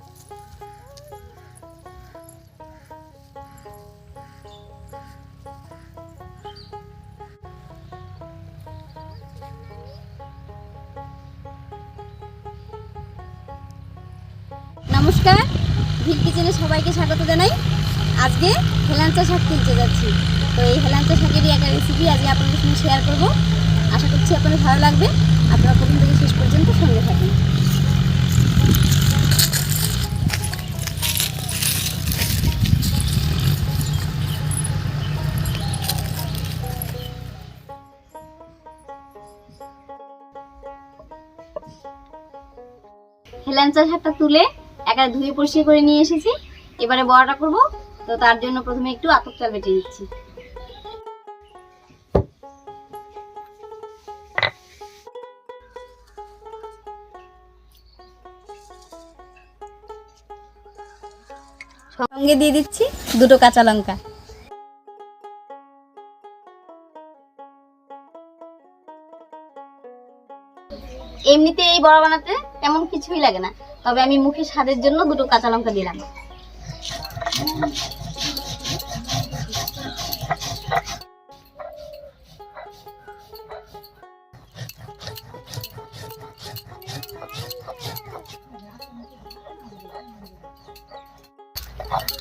নমস্কার ভিল কিচেনে সবাইকে স্বাগত জানাই। আজকে হেলাঞ্চা শাক তুলতে যাচ্ছি। তো এই হেলাঞ্চা শাকেরই একটা রেসিপি আজকে আপনাদের সঙ্গে শেয়ার করব। আশা করছি আপনাদের ভালো লাগবে। আপনারা প্রথম থেকে শেষ পর্যন্ত সঙ্গে থাকুন। হেলাঞ্চা শাকটা তুলে একা ধুয়ে পরিষ্কার করে নিয়ে এসেছি। এবারে বড়াটা করব, তো তার জন্য প্রথমে একটু আতপ চাল বেটে নিচ্ছি। সঙ্গে দিয়ে দিচ্ছি দুটো কাঁচা লঙ্কা। এমনিতে এই বড়া বানাতে তেমন কিছুই লাগে না। তবে আমি মুখে স্বাদের জন্য দুটো কাঁচা লঙ্কা দিলাম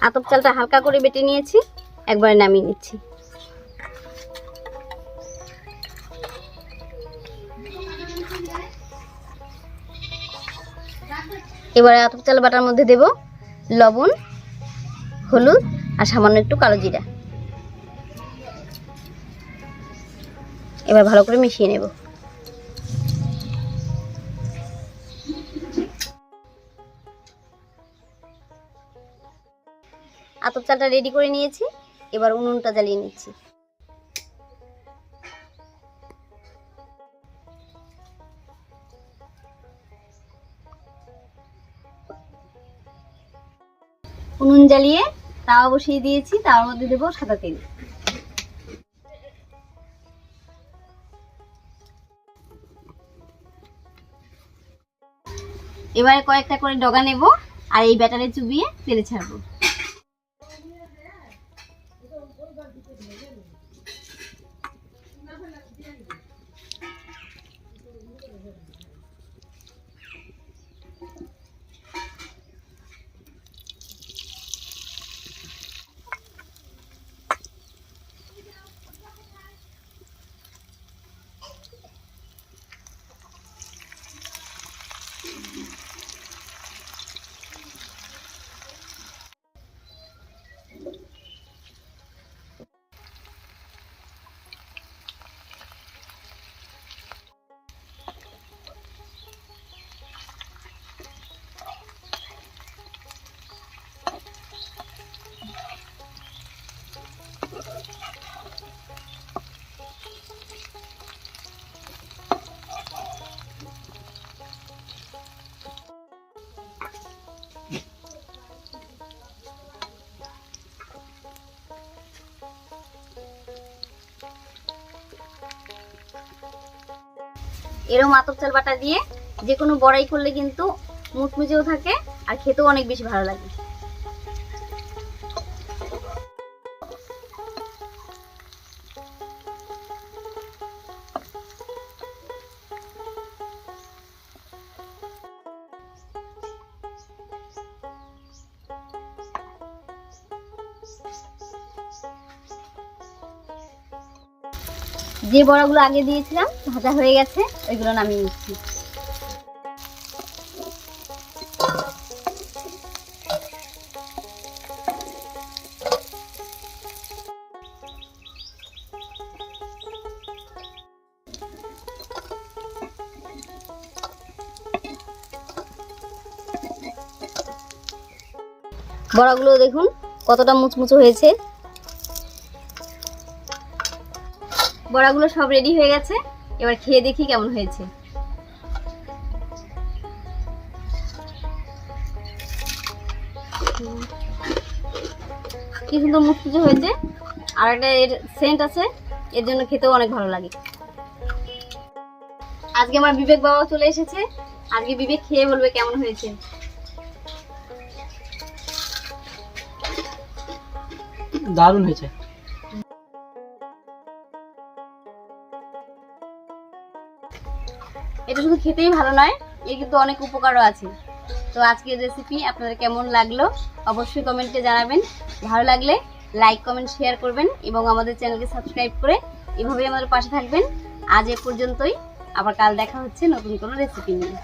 আতপ চালটা হালকা করে বেটে নিয়েছি, একবারে নামিয়ে নিচ্ছি। এবারে আতপ চাল বাটার মধ্যে দেব লবণ, হলুদ, আর সামান্য একটু কালো জিরা। এবার ভালো করে মিশিয়ে নেব। আতপ চালটা রেডি করে নিয়েছি। এবার উনুনটা জ্বালিয়ে নিচ্ছি। উনুন জ্বালিয়ে তাওয়া বসিয়ে দিয়েছি তার মধ্যে দেবো সাদা তেল। এবারে কয়েকটা করে ডগা নেব আর এই ব্যাটারে চুবিয়ে তেলে ছাড়বো। এরকম আতপ চাল বাটা দিয়ে যে কোনো বড়াই করলে কিন্তু মুচমুচেও থাকে আর খেতেও অনেক বেশি ভালো লাগে। যে বড়াগুলো আগে দিয়েছিলাম, ভাজা হয়ে গেছে, ওইগুলো নামিয়ে নিচ্ছি। বড়াগুলো দেখুন, কতটা মুচমুচো হয়েছে। বড়াগুলো সব রেডি হয়ে গেছে। এবার খেয়ে দেখি কেমন হয়েছে। কি সুন্দর মুচমুচে হয়েছে। আর একটা এর সেন্ট আছে, এর জন্য খেতেও অনেক ভালো লাগে। আজকে আমার বিবেক বাবা চলে এসেছে। আজকে বিবেক খেয়ে বলবে কেমন হয়েছে। দারুণ হয়েছে। এটা শুধু খেতেই ভালো নয়, এর কিন্তু অনেক উপকারও আছে। তো আজকের রেসিপি আপনাদের কেমন লাগল অবশ্যই কমেন্টে জানাবেন। ভালো লাগলে লাইক কমেন্ট শেয়ার করবেন এবং আমাদের চ্যানেলকে সাবস্ক্রাইব করে এভাবেই আমাদের পাশে থাকবেন। আজ এ পর্যন্তই, আবার কাল দেখা হচ্ছে নতুন কোনো রেসিপি নিয়ে।